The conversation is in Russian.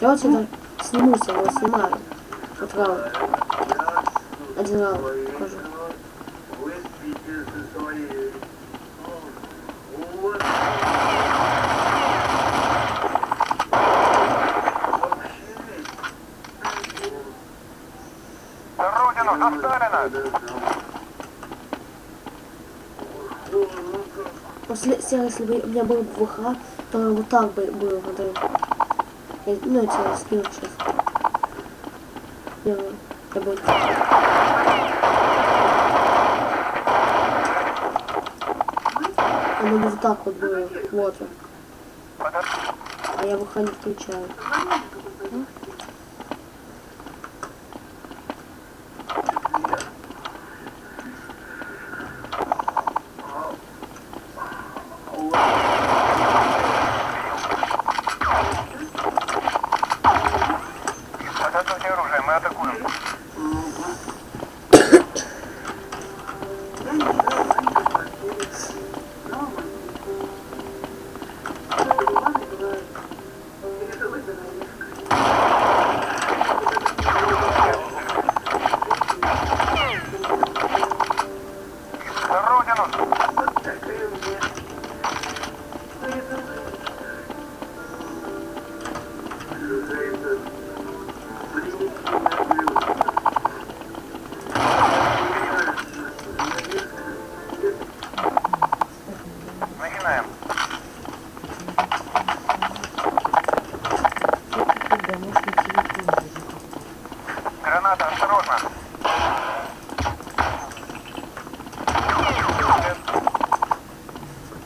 Я вот это снимуся, его снимаю. Вот раунд. Один раунд покажу. Родину заставлено! После, если бы у меня был бы ВХ, то вот так бы было. Я, ну, скину сейчас. Я, я бы... Оно бы так вот было. Вот. А я не включаю. мы атакуем. Thank you. для мощных телефонов. Граната, осторожно!